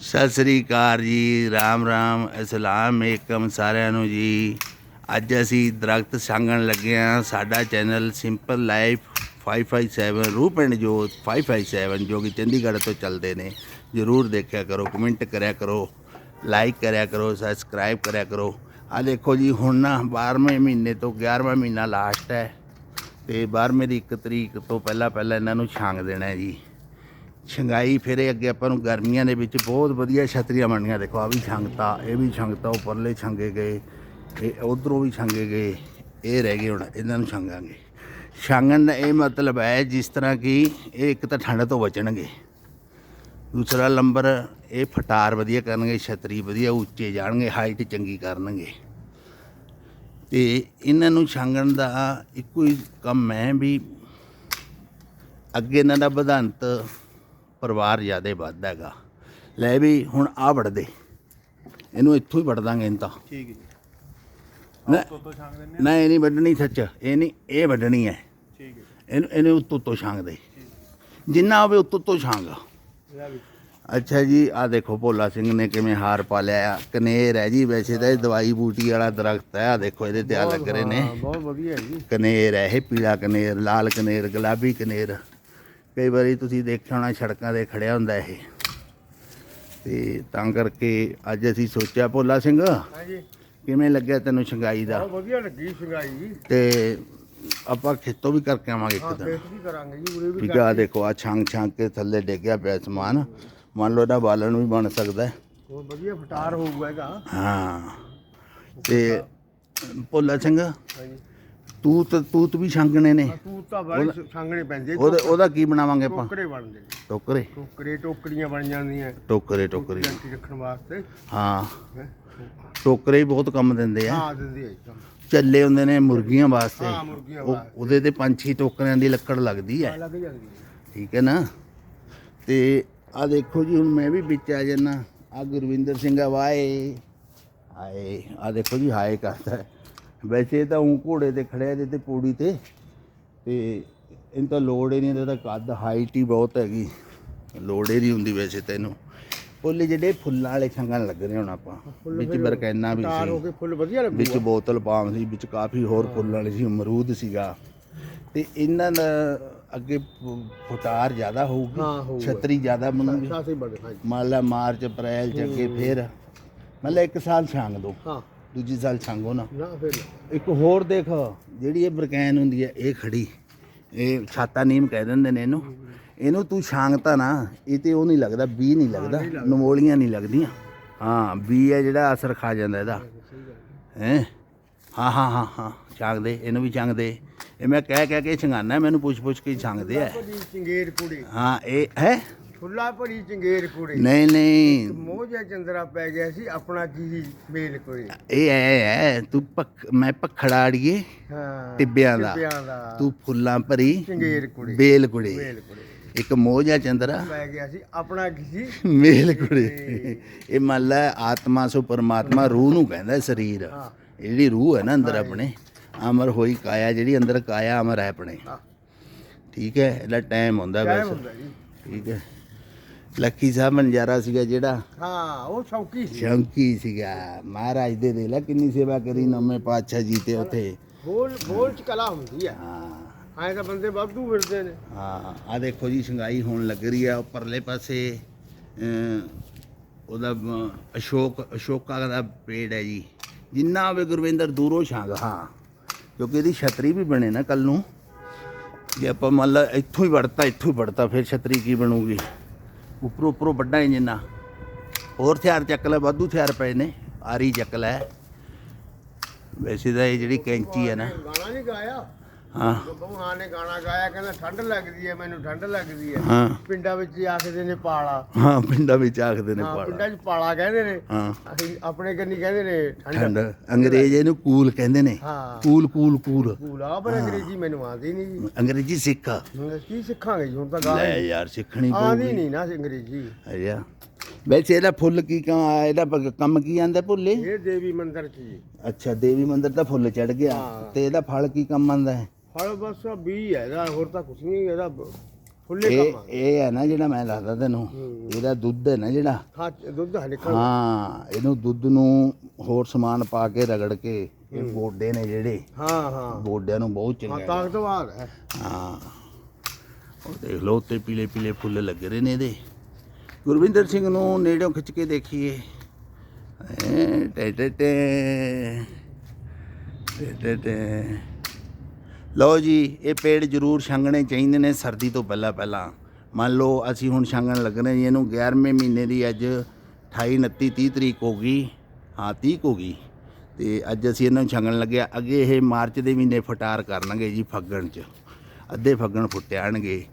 ਸਤਿ ਸ੍ਰੀ ਅਕਾਲ ਜੀ, ਰਾਮ ਰਾਮ, ਅਸਲਾਮ ਏਕਮ ਸਾਰਿਆਂ ਨੂੰ ਜੀ। ਅੱਜ ਅਸੀਂ ਦਰਖਤ ਸੰਗਣ ਲੱਗੇ ਹਾਂ। ਸਾਡਾ ਚੈਨਲ ਸਿੰਪਲ ਲਾਈਫ 557 ਰੂਪ ਐਂਡ ਜੋਤ 557 ਜੋ ਕਿ ਚੰਡੀਗੜ੍ਹ ਤੋਂ ਚੱਲਦੇ ਨੇ। ਜਰੂਰ ਦੇਖਿਆ ਕਰੋ, ਕਮੈਂਟ ਕਰਿਆ ਕਰੋ, ਲਾਈਕ ਕਰਿਆ ਕਰੋ ਸਬਸਕ੍ਰਾਈਬ ਕਰਿਆ ਕਰੋ। ਆ ਦੇਖੋ ਜੀ, ਹੁਣ ਨਾ 12ਵੇਂ ਮਹੀਨੇ ਤੋਂ 11ਵਾਂ ਮਹੀਨਾ ਲਾਸਟ ਹੈ। ਤੇ 12ਵੇਂ ਦੀ 1 ਤਰੀਕ ਤੋਂ ਪਹਿਲਾਂ ਪਹਿਲਾਂ ਇਹਨਾਂ ਨੂੰ ਛਾਂਗ ਦੇਣਾ ਹੈ ਜੀ। ਛੰਗਾਈ ਫਿਰੇ, ਅੱਗੇ ਆਪਾਂ ਨੂੰ ਗਰਮੀਆਂ ਦੇ ਵਿੱਚ ਬਹੁਤ ਵਧੀਆ ਛਤਰੀਆਂ ਬਣਨੀਆਂ। ਦੇਖੋ ਆ ਵੀ ਛੰਗਤਾ, ਇਹ ਵੀ ਛੰਗਤਾ, ਉੱਪਰਲੇ ਛੰਗੇ ਗਏ, ਇਹ ਉਧਰੋਂ ਵੀ ਛੰਗੇ ਗਏ, ਇਹ ਰਹਿ ਗਏ ਹੁਣ, ਇਹਨਾਂ ਨੂੰ ਛੰਗਾਂਗੇ। ਛਾਂਗਣ ਦਾ ਇਹ ਮਤਲਬ ਹੈ, ਜਿਸ ਤਰ੍ਹਾਂ ਕਿ ਇਹ ਇੱਕ ਤਾਂ ਠੰਡ ਤੋਂ ਬਚਣਗੇ। ਦੂਸਰਾ ਨੰਬਰ ਇਹ ਫਟਾਰ ਵਧੀਆ ਕਰਨਗੇ, ਛਤਰੀ ਵਧੀਆ ਉੱਚੇ ਜਾਣਗੇ, ਹਾਈਟ ਚੰਗੀ ਕਰਨਗੇ। ਤੇ ਇਹਨਾਂ ਨੂੰ ਛਾਂਗਣ ਦਾ ਇੱਕੋ ਹੀ ਕੰਮ ਹੈ ਵੀ ਅੱਗੇ ਇਹਨਾਂ ਦਾ ਵਧੰਤ ਪਰਿਵਾਰ ਜ਼ਿਆਦਾ ਵੱਧਦਾ ਹੈਗਾ। ਲੈ ਵੀ ਹੁਣ ਆ ਵੜਦੇ ਇਹਨੂੰ ਇੱਥੋਂ ਹੀ ਵੜ ਦਾਂਗੇ ਇਹਨੂੰ ਤਾਂ। ਠੀਕ ਹੈ ਨਾ ਇਹ ਨਹੀਂ ਵੱਢਣੀ ਸੱਚ। ਇਹ ਨਹੀਂ ਇਹ ਵੱਢਣੀ ਹੈ। ਠੀਕ ਹੈ ਇਹਨੂੰ ਇਹਨੂੰ ਉੱਤੋਂ ਤੋਂ ਛਾਂਗ ਦੇ। ਜਿੰਨਾ ਹੋਵੇ ਉੱਤੋਂ ਤੋਂ ਛਾਂਗ। ਅੱਛਾ ਜੀ ਆ ਦੇਖੋ ਭੋਲਾ ਸਿੰਘ ਨੇ ਕਿਵੇਂ ਹਾਰ ਪਾ ਲਿਆ। ਕਨੇਰ ਹੈ ਜੀ ਵੈਸੇ ਤਾਂ ਇਹ ਦਵਾਈ ਬੂਟੀ ਵਾਲਾ ਦਰਖਤ ਹੈ। ਆ ਦੇਖੋ ਇਹਦੇ ਤੇ ਆ ਲੱਗ ਰਹੇ ਨੇ। ਬਹੁਤ ਵਧੀਆ ਹੈ ਜੀ। ਕਨੇਰ ਹੈ ਇਹ ਪੀਲਾ ਕਨੇਰ ਲਾਲ ਕਨੇਰ ਗੁਲਾਬੀ ਕਨੇਰ। ਕਈ ਵਾਰੀ ਤੁਸੀਂ ਦੇਖਿਆ ਹੋਣਾ ਸੜਕਾਂ ਤੇ ਖੜਿਆ ਹੁੰਦਾ ਇਹ। ਤੇ ਤਾਂ ਕਰਕੇ ਅੱਜ ਅਸੀਂ ਸੋਚਿਆ ਭੋਲਾ ਸਿੰਘ ਹਾਂਜੀ। ਕਿਵੇਂ ਲੱਗਿਆ ਤੈਨੂੰ ਸ਼ੰਗਾਈ ਦਾ? ਬਹੁਤ ਵਧੀਆ ਲੱਗੀ ਸਿੰਗਾਈ ਤੇ ਆਪਾਂ ਖੇਤੋਂ ਵੀ ਕਰਕੇ ਆਵਾਂਗੇ ਇੱਕ ਦਿਨ। ਫੇਸ ਵੀ ਕਰਾਂਗੇ ਜੀ ਉਰੇ ਵੀ ਠੀਕ ਆ ਆਹ ਦੇਖੋ ਆ ਛਾਂਗ ਛਾਂਗ ਕੇ ਥੱਲੇ ਡਿੱਗਿਆ ਪਿਆ ਸਮਾਨ। ਮੰਨ ਲਓ ਇਹਦਾ ਬਾਲਣ ਵੀ ਬਣ ਸਕਦਾ। ਹੈ। ਬਹੁਤ ਵਧੀਆ ਫਟਾਰ ਹੋਊਗਾ ਇਹਦਾ। ਹਾਂ। ਤੇ ਭੋਲਾ ਸਿੰਘ ਹਾਂਜੀ। ਤੂਤ ਤੂਤ ਵੀ ਛਾਂਗਣੇ ਨੇ। ਆ ਤੂੰ ਬਾਈ ਸੰਗਣੇ ਪੈਂਦੇ। ਉਹਦਾ ਉਹਦਾ ਕੀ ਬਣਾਵਾਂਗੇ ਆਪਾਂ? ਟੋਕਰੇ ਬਣਦੇ ਨੇ ਟੋਕਰੇ? ਟੋਕਰੇ ਟੋਕਰੀਆਂ ਬਣ ਜਾਂਦੀਆਂ। ਟੋਕਰੇ ਟੋਕਰੇ। ਰੱਖਣ ਵਾਸਤੇ। ਹਾਂ। ਹੈਂ। ਟੋਕਰੇ ਵੀ ਬਹੁਤ ਕੰਮ ਦਿੰਦੇ ਆ। ਹਾਂ ਦਿੰਦੀ ਹੈ ਕੰਮ। ਚੱਲੇ ਹੁੰਦੇ ਨੇ ਮੁਰਗੀਆਂ ਵਾਸਤੇ। ਹਾਂ, ਮੁਰਗੀਆਂ। ਉਹਦੇ ਤੇ ਪੰਜ ਛੇ ਟੋਕਰਿਆਂ ਦੀ ਲੱਕੜ ਲੱਗਦੀ ਆ ਹੈ ਲੱਗ ਜਾਂਦੀ ਹੈ। ਠੀਕ ਹੈ ਨਾ? ਤੇ ਆ ਦੇਖੋ ਜੀ ਹੁਣ ਮੈਂ ਵੀ ਵਿੱਚ ਆ ਜਾਣਾ ਆ ਗੁਰਵਿੰਦਰ ਸਿੰਘ ਆ ਵਾਏ। ਹਾਏ ਆ ਦੇਖੋ ਜੀ ਹਾਏ ਕਰਦਾ ਹੈ। ਵੈਸੇ ਤਾਂ ਉਹ ਘੋੜੇ ਤੇ ਖੜਿਆ ਇਹਦੇ ਤੇ ਪੌੜੀ ਤੇ ਤੇ ਇਹਨੂੰ ਤਾਂ ਲੋੜ ਹੀ ਨਹੀਂ ਇਹਦਾ ਕੱਦ ਹਾਈਟ ਹੀ ਬਹੁਤ ਹੈਗੀ। ਲੋੜ ਹੀ ਨਹੀਂ ਹੁੰਦੀ ਵੈਸੇ ਤੈਨੂੰ ਫੁੱਲ ਜਿਹੜੇ ਫੁੱਲਾਂ ਵਾਲੇ ਛੰਗਣ ਲੱਗ ਰਹੇ ਹੁਣ ਆਪਾਂ। ਵਿੱਚ ਬਰਕੈਨਾ ਵੀ ਹੋ ਸੀ। ਕੇ ਫੁੱਲ ਵਧੀਆ ਲੱਗੂ ਵਿੱਚ ਬੋਤਲ ਪਾਮ ਸੀ ਵਿੱਚ ਕਾਫੀ ਹੋਰ ਫੁੱਲਾਂ ਵਾਲੇ ਸੀ ਅਮਰੂਦ ਸੀਗਾ। ਤੇ ਇਹਨਾਂ ਦਾ ਅੱਗੇ ਫੁਟਾਰ ਜ਼ਿਆਦਾ ਹੋਊਗੀ। ਛਤਰੀ ਜ਼ਿਆਦਾ ਬਣੂਗੀ। ਸਾਸੇ ਬੜੇ ਹਾਂਜੀ। ਮੰਨ ਲਾ ਮਾਰਚ ਅਪ੍ਰੈਲ ਚ ਅੱਗੇ ਫੇਰ। ਮਤਲਬ ਇੱਕ ਸਾਲ ਛਾਂਗ ਦੋ। ਹਾਂ। ਦੂਜੀ ਸਾਲ ਛਾਂਗੋ ਨਾ। ਨਾ ਫਿਰ। ਇੱਕ ਹੋਰ ਦੇਖ ਜਿਹੜੀ ਇਹ ਬਰਕੈਨ ਹੁੰਦੀ ਹੈ ਇਹ ਖੜੀ। ਇਹ ਛਾਤਾ ਨੀਮ ਕਹਿ ਦਿੰਦੇ ਨੇ ਇਹਨੂੰ। ਇਹਨੂੰ ਤੂੰ ਛਾਂਗਤਾ ਨਾ ਇਹ ਤੇ ਉਹ ਨਹੀਂ ਲੱਗਦਾ ਬੀ ਨਹੀਂ ਲੱਗਦਾ ਨਮੋਲੀਆਂ ਨਹੀਂ ਲੱਗਦੀਆਂ। ਹਾਂ ਬੀ ਹੈ ਜਿਹੜਾ ਅਸਰ ਖਾ ਜਾਂਦਾ ਇਹਦਾ। ਹੈ ਹਾਂ। ਹਾਂ? ਹਾਂ ਹਾਂ ਛਾਂਗ ਦੇ ਇਹਨੂੰ ਵੀ ਛਾਂਗ ਦੇ ਇਹ ਮੈਂ ਕਹਿ ਕਹਿ ਕੇ ਛੰਗਾਨਾ ਮੈਨੂੰ ਪੁੱਛ ਪੁੱਛ ਕੇ ਛਾਂਗਦੇ ਆ। ਭਰੀ ਚੰਗੇਰ ਕੁੜੀ ਹਾਂ ਇਹ ਹੈ? ਫੁੱਲਾ ਭਰੀ ਚੰਗੇਰ ਕੁੜੀ। ਨਹੀਂ ਨਹੀਂ। ਮੋਹ ਜਿਹਾ ਚੰਦਰਾ ਪੈ ਗਿਆ ਸੀ ਆਪਣਾ ਕੀ ਮੇਲ ਕੋਈ। ਇਹ ਹੈ ਹੈ ਤੂੰ ਪੱਖ ਮੈਂ ਪਖੜਾੜੀਏ ਹਾਂ ਟਿੱਬਿਆਂ ਦਾ। ਤੂੰ ਫੁੱਲਾਂ ਭਰੀ ਚੰਗੇਰ ਕੁੜੀ। ਬੇਲ ਕੁੜੇ। ਮੇਲ ਕੁੜੀ। ਇੱਕ ਚੰਦਰਾ। ਪੈ ਗਿਆ ਸੀ ਆਪਣਾ ਕੀ ਮੇਲ ਕੁੜੇ। ਇਹ ਮੰਨ ਲੈ ਆਤਮਾ ਸੋ ਪਰਮਾਤਮਾ ਰੂਹ ਨੂੰ ਕਹਿੰਦਾ ਸਰੀਰ। ਜਿਹੜੀ ਰੂਹ ਹੈ ਨਾ ਅੰਦਰ ਆਪਣੇ ਅਮਰ ਹੋਈ ਕਾਇਆ ਜਿਹੜੀ ਅੰਦਰ ਕਾਇਆ ਅਮਰ ਹੈ ਆਪਣੇ। ਠੀਕ ਹੈ ਇਹਦਾ ਟਾਈਮ ਹੁੰਦਾ ਜੀ। ਠੀਕ ਹੈ। ਲੱਕੀ ਸਾਹਿਬ ਨਜ਼ਾਰਾ ਸੀਗਾ ਜਿਹੜਾ। ਹਾਂ ਉਹ ਸ਼ੌਕੀ ਸੀ। ਸ਼ੌਂਕੀ ਸੀਗਾ। ਮਹਾਰਾਜ ਦੇ ਦੇ ਲੈ ਕਿੰਨੀ ਸੇਵਾ ਕਰੀ ਨਵੇਂ ਪਾਤਸ਼ਾਹ ਜੀ ਤੇ ਉਥੇ। ਬੋਲ ਬੋਲ ਚ ਕਲਾ ਹੁੰਦੀ ਆ। ਹਾਂ। ਐਂ ਤਾਂ ਬੰਦੇ ਵਾਧੂ ਫਿਰਦੇ ਨੇ। ਹਾਂ ਆ ਦੇਖੋ ਜੀ ਸੰਗਾਈ ਹੋਣ ਲੱਗ ਰਹੀ ਆ ਉੱਪਰਲੇ ਪਾਸੇ। ਉਹਦਾ ਅਸ਼ੋਕ ਅਸ਼ੋਕਾ ਦਾ ਪੇੜ ਹੈ ਜੀ। ਜਿੰਨਾ ਹੋਵੇ ਗੁਰਵਿੰਦਰ ਦੂਰੋਂ ਛਾਂਗ ਹਾਂ। ਕਿਉਂਕਿ ਇਹਦੀ ਛਤਰੀ ਵੀ ਬਣੇ ਨਾ ਕੱਲ ਨੂੰ। ਜੇ ਆਪਾਂ ਮੰਨ ਲਾ ਇੱਥੋਂ ਹੀ ਵੜਤਾ ਇੱਥੋਂ ਹੀ ਵੜਤਾ ਫਿਰ ਛਤਰੀ ਕੀ ਬਣੂਗੀ? ਉੱਪਰੋਂ ਉੱਪਰੋਂ ਵੱਡਾ ਹੀ ਜਿੰਨਾ ਹੋਰ ਹਥਿਆਰ ਚੱਕ ਲੈ, ਵਾਧੂ ਹਥਿਆਰ ਪਏ ਨੇ, ਆਰੀ ਚੱਕ ਲੈ। ਵੈਸੇ ਤਾਂ ਇਹ ਜਿਹੜੀ ਕੈਂਚੀ ਹੈ ਨਾ। ਗਾਣਾ ਨਹੀਂ ਗਾਇਆ। ਹਾਂ। ਬੱਬੂ ਨੇ ਗਾਣਾ ਗਾਇਆ ਕਹਿੰਦਾ ਠੰਡ ਲੱਗਦੀ ਹੈ ਮੈਨੂੰ ਠੰਡ ਲੱਗਦੀ ਹੈ ਹਾਂ। ਪਿੰਡਾਂ ਵਿੱਚ ਹੀ ਆਖਦੇ ਨੇ ਪਾਲਾ। ਹਾਂ ਪਿੰਡਾਂ ਵਿੱਚ ਆਖਦੇ ਨੇ ਹਾਂ ਪਾਲਾ। ਪਿੰਡਾਂ 'ਚ ਪਾਲਾ ਕਹਿੰਦੇ ਨੇ। ਹਾਂ। ਅਸੀਂ ਆਪਣੇ ਕੰਨੀ ਕਹਿੰਦੇ ਨੇ ਠੰਡ। ਠੰਡ। ਅੰਗਰੇਜ਼ ਇਹਨੂੰ ਕੂਲ ਕਹਿੰਦੇ ਨੇ। ਹਾਂ। Cool cool cool. ਪੂਲਾ ਪਰ ਅੰਗਰੇਜ਼ੀ ਮੈਨੂੰ ਆਉਂਦੀ ਨਹੀਂ ਜੀ। ਅੰਗਰੇਜ਼ੀ ਸਿੱਖ ਹੁਣ ਕੀ ਸਿੱਖਾਂਗੇ ਜੀ? ਹੁਣ ਤਾਂ ਗਾ ਲੈ ਯਾਰ ਸਿੱਖਣੀ ਆਉਂਦੀ ਪਊਗੀ। ਨਹੀਂ ਨਾ ਅੰਗਰੇਜ਼ੀ। ਅਜਾ ਵੈਸੇ ਇਹਦਾ ਫੁੱਲ ਕੀ ਕਾਂ ਇਹਦਾ ਪ- ਕੰਮ ਕੀ ਆਂਦਾ ਭੁੱਲੇ? ਇਹ ਦੇਵੀ ਮੰਦਿਰ 'ਚ ਜੀ। ਅੱਛਾ ਦੇਵੀ ਮੰਦਿਰ ਦਾ ਫੁੱਲ ਚੜ ਗਿਆ। ਹਾਂ। ਤੇ ਇਹਦਾ ਫਲ ਕੀ ਕੰਮ ਆਂਦਾ ਹੈ? ਫਲ ਬਸ ਵੀ ਹੈ ਇਹਦਾ ਹੋਰ ਤਾਂ ਕੁਝ ਨਹੀਂ ਇਹਦਾ ਬ- ਫੁੱਲੇ ਇਹ ਕੰਮ ਆ। ਇਹ ਹੈ ਨਾ ਜਿਹੜਾ ਮੈਂ ਦੱਸਦਾ ਤੈਨੂੰ ਇਹਦਾ ਦੁੱਧ ਹੈ ਨਾ ਜਿਹੜਾ। ਹਾਂ ਦੁੱਧ ਹੈ ਨਿਕਲ ਹਾਂ ਇਹਨੂੰ ਦੁੱਧ ਨੂੰ ਹੋਰ ਸਮਾਨ ਪਾ ਕੇ ਰਗੜ ਕੇ ਇਹ ਗੋਡੇ ਨੇ ਜਿਹੜੇ ਹਾਂ ਹਾਂ। ਗੋਡਿਆਂ ਨੂੰ ਬਹੁਤ ਚੰਗਾ ਹਾਂ। ਤਾਕਤਵਾਰ ਹੈ। ਹਾਂ। ਉਹ ਦੇਖ ਲਓ ਉੱਤੇ ਪੀਲੇ ਪੀਲੇ ਫੁੱਲ ਲੱਗ ਰਹੇ ਨੇ ਇਹਦੇ। ਗੁਰਵਿੰਦਰ ਸਿੰਘ ਨੂੰ ਨੇੜਿਓਂ ਖਿੱਚ ਕੇ ਦੇਖੀਏ। ਐ ਟੇ ਟੇ ਟੇ ਟੇ ਟੇ ਟੇ ਲਓ ਜੀ, ਇਹ ਪੇੜ ਜ਼ਰੂਰ ਛੰਗਣੇ ਚਾਹੀਦੇ ਨੇ ਸਰਦੀ ਤੋਂ ਪਹਿਲਾਂ ਪਹਿਲਾਂ। ਮੰਨ ਲਓ, ਅਸੀਂ ਹੁਣ ਛਾਂਗਣ ਲੱਗਣੇ ਜੀ, ਇਹਨੂੰ 11ਵੇਂ ਮਹੀਨੇ ਦੀ ਅੱਜ 28 29 30 ਤਰੀਕ ਹੋ ਗਈ। ਹਾਂ 30 ਹੋ ਗਈ। ਤੇ ਅੱਜ ਅਸੀਂ ਇਹਨਾਂ ਨੂੰ ਛੰਗਣ ਲੱਗਿਆ ਅੱਗੇ ਇਹ ਮਾਰਚ ਦੇ ਮਹੀਨੇ ਫਟਾਰ ਕਰਨਗੇ ਜੀ ਫੱਗਣ 'ਚ। ਅੱਧੇ ਫੱਗਣ ਫੁੱਟਿਆਣਗੇ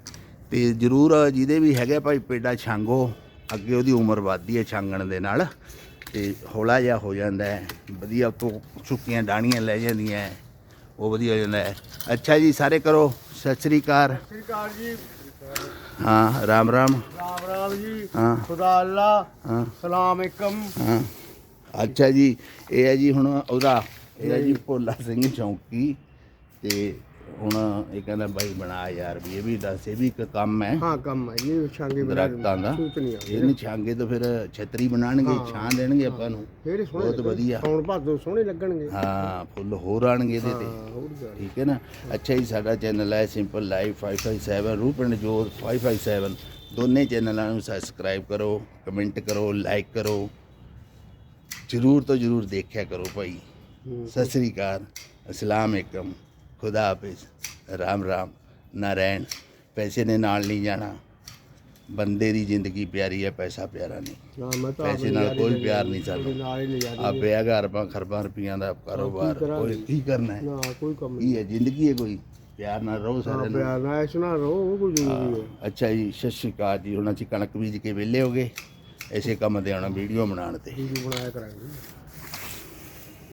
ਤੇ ਜ਼ਰੂਰ ਜਿਹਦੇ ਵੀ ਹੈਗੇ ਭਾਈ ਪੇਡਾ ਛਾਂਗੋ। ਅੱਗੇ ਉਹਦੀ ਉਮਰ ਵੱਧਦੀ ਹੈ ਛਾਂਗਣ ਦੇ ਨਾਲ। ਤੇ ਹੌਲਾ ਜਿਹਾ ਹੋ ਜਾਂਦਾ ਹੈ। ਵਧੀਆ ਉੱਤੋਂ ਸੁੱਕੀਆਂ ਡਾਣੀਆਂ ਲੈ ਜਾਂਦੀਆਂ ਉਹ ਵਧੀਆ ਹੋ ਜਾਂਦਾ ਹੈ। ਅੱਛਾ ਜੀ ਸਾਰੇ ਕਰੋ। ਸਤਿ ਸ੍ਰੀ ਅਕਾਲ। ਸ੍ਰੀ ਅਕਾਲ ਜੀ। ਹਾਂ ਰਾਮ ਰਾਮ। ਰਾਮ ਰਾਮ ਜੀ। ਹਾਂ। ਖੁਦਾ ਅੱਲਾ। ਹਾਂ। ਸਲਾਮ ਅਲੈਕਮ ਹਾਂ। ਅੱਛਾ ਜੀ ਇਹ ਹੈ ਜੀ ਹੁਣ ਉਹਦਾ ਇਹ ਹੈ ਜੀ ਭੋਲਾ ਸਿੰਘ ਚੌਂਕੀ ਤੇ ਹੁਣ ਇਹ ਕਹਿੰਦਾ ਬਾਈ ਬਣਾ ਯਾਰ ਵੀ ਇਹ ਵੀ ਦੱਸ ਇਹ ਵੀ ਇੱਕ ਕੰਮ ਹੈ। ਹਾਂ ਕੰਮ ਹੈ ਜੀ ਛਾਂਗੇ ਬਣਾ ਦਰਖਤਾਂ ਦਾ। ਸੂਤ ਨਹੀਂ ਆ ਇਹ ਨਿਛਾਂਗੇ ਤਾਂ ਫਿਰ ਛਤਰੀ ਬਣਾਣਗੇ ਛਾਂ ਦੇਣਗੇ ਆਪਾਂ ਨੂੰ। ਫੇਰ ਸੋਹਣੇ ਬਹੁਤ ਵਧੀਆ। ਸੌਣ ਭਾਦੋ ਸੋਹਣੇ ਲੱਗਣਗੇ। ਹਾਂ ਫੁੱਲ ਹੋਰ ਆਣਗੇ ਇਹਦੇ ਤੇ। ਠੀਕ ਹੈ ਨਾ? ਅੱਛਾ ਜੀ ਸਾਡਾ ਚੈਨਲ ਹੈ ਸਿੰਪਲ ਲਾਈਫ 557 ਰੂਪ ਐਂਡ ਜੋਤ 557 ਦੋਨੇ ਚੈਨਲਾਂ ਨੂੰ ਸਬਸਕ੍ਰਾਈਬ ਕਰੋ ਕਮੈਂਟ ਕਰੋ ਲਾਈਕ ਕਰੋ। ਜ਼ਰੂਰ ਤੋਂ ਜ਼ਰੂਰ ਦੇਖਿਆ ਕਰੋ ਭਾਈ। ਸਤਿ ਸ੍ਰੀ ਅਕਾਲ। ਅਸਲਾਮ ਅਲੈਕਮ। ਖੁਦਾ ਹਾਫਿਜ਼। ਰਾਮ ਰਾਮ। ਨਾਰਾਇਣ ਪੈਸੇ ਨੇ ਨਾਲ ਨਹੀਂ ਜਾਣਾ। ਬੰਦੇ ਦੀ ਜ਼ਿੰਦਗੀ ਪਿਆਰੀ ਹੈ ਪੈਸਾ ਪਿਆਰਾ ਨਹੀਂ। ਪੈਸੇ ਨਾਲ ਕੋਈ ਪਿਆਰ ਨਹੀਂ ਸਾਨੂੰ ਨਾਲ ਜਾ ਆ ਪਿਆ ਘਰ ਪਾ ਖਰਬਾਂ ਰੁਪਈਆਂ ਦਾ ਕਾਰੋਬਾਰ। ਕੋਈ ਕੀ ਕਰਨਾ ਹੈ? ਨਾ ਕੋਈ ਕੰਮ ਨਹੀਂ। ਜ਼ਿੰਦਗੀ ਹੈ ਕੋਈ? ਪਿਆਰ ਨਾਲ ਰਹੋ ਹਾਂ ਸਾਰਿਆਂ ਨੂੰ। ਪਿਆਰ ਨਾਲ ਇਸ ਨਾਲ ਰਹੋ ਉਹ ਕੋਈ ਜ਼ਰੂਰੀ ਹੈ। ਅੱਛਾ ਜੀ ਸਤਿ ਸ਼੍ਰੀ ਅਕਾਲ ਜੀ। ਹੁਣ ਅਸੀਂ ਕਣਕ ਬੀਜ ਕੇ ਵਿਹਲੇ ਹੋ ਗਏ। ਐਸੇ ਕੰਮ ਤੇ ਆਉਣਾ ਵੀਡੀਓ ਬਣਾਉਣ ਤੇ। ਵੀਡੀਓ ਬਣਾਇਆ ਕਰਾਂਗੇ।